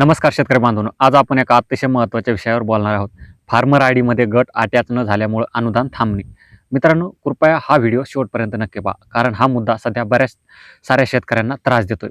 नमस्कार शेतकरी बांधवांनो आज आपण एका अतिशय महत्त्वाच्या विषयावर बोलणार आहोत. फार्मर आय डीमध्ये गट अटॅच न झाल्यामुळं अनुदान थांबणे. मित्रांनो कृपया हा व्हिडिओ शेवटपर्यंत नक्की पहा कारण हा मुद्दा सध्या बऱ्याच साऱ्या शेतकऱ्यांना त्रास देतोय.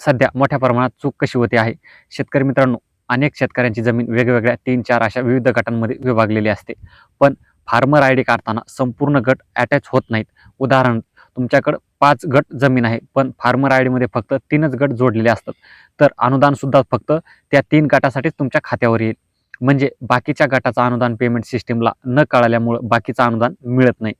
सध्या मोठ्या प्रमाणात चूक कशी होते आहे? शेतकरी मित्रांनो अनेक शेतकऱ्यांची जमीन वेगवेगळ्या तीन चार अशा विविध गटांमध्ये विभागलेली असते. पण फार्मर आय डी काढताना संपूर्ण गट अटॅच होत नाहीत. उदाहरण तुमच्याकडं पाच गट जमीन आहे पण फार्मर आय डीमध्ये फक्त तीनच गट जोडलेले असतात. तर अनुदानसुद्धा फक्त त्या तीन गटासाठीच तुमच्या खात्यावर येईल. म्हणजे बाकीच्या गटाचं अनुदान पेमेंट सिस्टीमला न कळाल्यामुळं बाकीचं अनुदान मिळत नाही.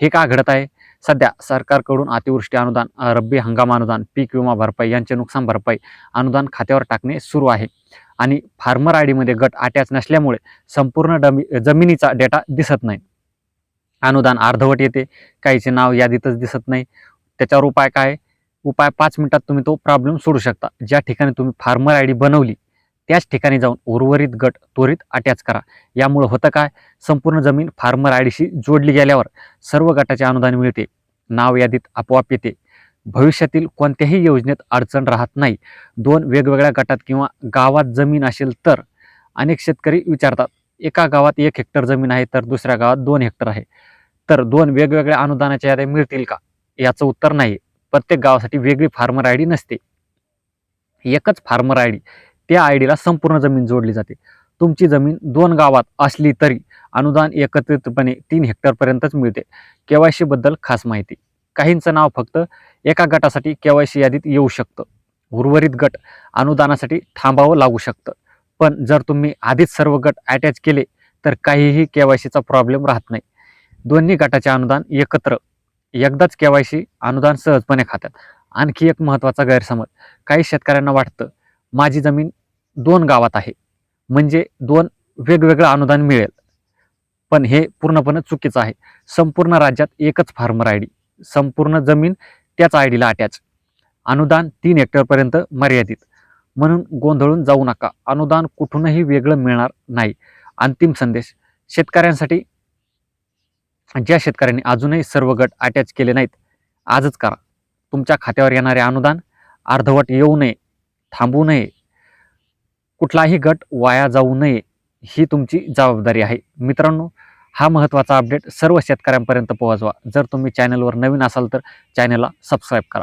हे का घडत आहे? सध्या सरकारकडून अतिवृष्टी अनुदान रब्बी हंगाम अनुदान पीक विमा भरपाई यांचे नुकसान भरपाई अनुदान खात्यावर टाकणे सुरू आहे. आणि फार्मर आय डीमध्ये गट अटॅच नसल्यामुळे संपूर्ण डमी जमिनीचा डेटा दिसत नाही. अनुदान अर्धवट येते. काहीचे नाव यादीतच दिसत नाही. त्याच्यावर उपाय काय? उपाय पाच मिनिटात तुम्ही तो प्रॉब्लेम सोडू शकता. ज्या ठिकाणी तुम्ही फार्मर आय डी बनवली त्याच ठिकाणी जाऊन उर्वरित गट त्वरित अटॅच करा. यामुळे होतं काय? संपूर्ण जमीन फार्मर आय डीशी जोडली गेल्यावर सर्व गटाचे अनुदान मिळते. नाव यादीत आपोआप येते. भविष्यातील कोणत्याही योजनेत अडचण राहत नाही. दोन वेगवेगळ्या गटात किंवा गावात जमीन असेल तर अनेक शेतकरी विचारतात एका गावात एक हेक्टर जमीन आहे तर दुसऱ्या गावात दोन हेक्टर आहे. तर दोन वेगवेगळ्या अनुदानाच्या याद्या मिळतील का? याचं उत्तर नाही. प्रत्येक गावासाठी वेगळी फार्मर आय डी नसते. एकच फार्मर आय डी त्या आय डीला संपूर्ण जमीन जोडली जाते. तुमची जमीन दोन गावात असली तरी अनुदान एकत्रितपणे तीन हेक्टरपर्यंतच मिळते. केवायसी बद्दल खास माहिती. काहींचं नाव फक्त एका गटासाठी केवायसी यादीत येऊ शकतं. उर्वरित गट अनुदानासाठी थांबावं लागू शकतं. पण जर तुम्ही आधीच सर्व गट अटॅच केले तर काहीही केवायसीचा प्रॉब्लेम राहत नाही. दोन्ही गटाचे अनुदान एकत्र. एकदाच केवायसी अनुदान सहजपणे खात्यात. आणखी एक महत्त्वाचा गैरसमज. काही शेतकऱ्यांना वाटतं माझी जमीन दोन गावात आहे. म्हणजे दोन वेगवेगळं अनुदान मिळेल. पण हे पूर्णपणे चुकीचं आहे. संपूर्ण राज्यात एकच फार्मर आय डी संपूर्ण जमीन त्याच आय डीला अटॅच अनुदान तीन हेक्टरपर्यंत मर्यादित. म्हणून गोंधळून जाऊ नका. अनुदान कुठूनही वेगळं मिळणार नाही. अंतिम संदेश. शेतकऱ्यांसाठी ज्या शेतकऱ्यांनी अजूनही सर्व गट अटॅच केले नाहीत आजच करा. तुमच्या खात्यावर येणारे अनुदान अर्धवट येऊ नये थांबू नये. कुठलाही गट वाया जाऊ नये ही तुमची जबाबदारी आहे. मित्रांनो हा महत्त्वाचा अपडेट सर्व शेतकऱ्यांपर्यंत पोहोचवा. जर तुम्ही चॅनलवर नवीन असाल तर चॅनलला सबस्क्राईब करा.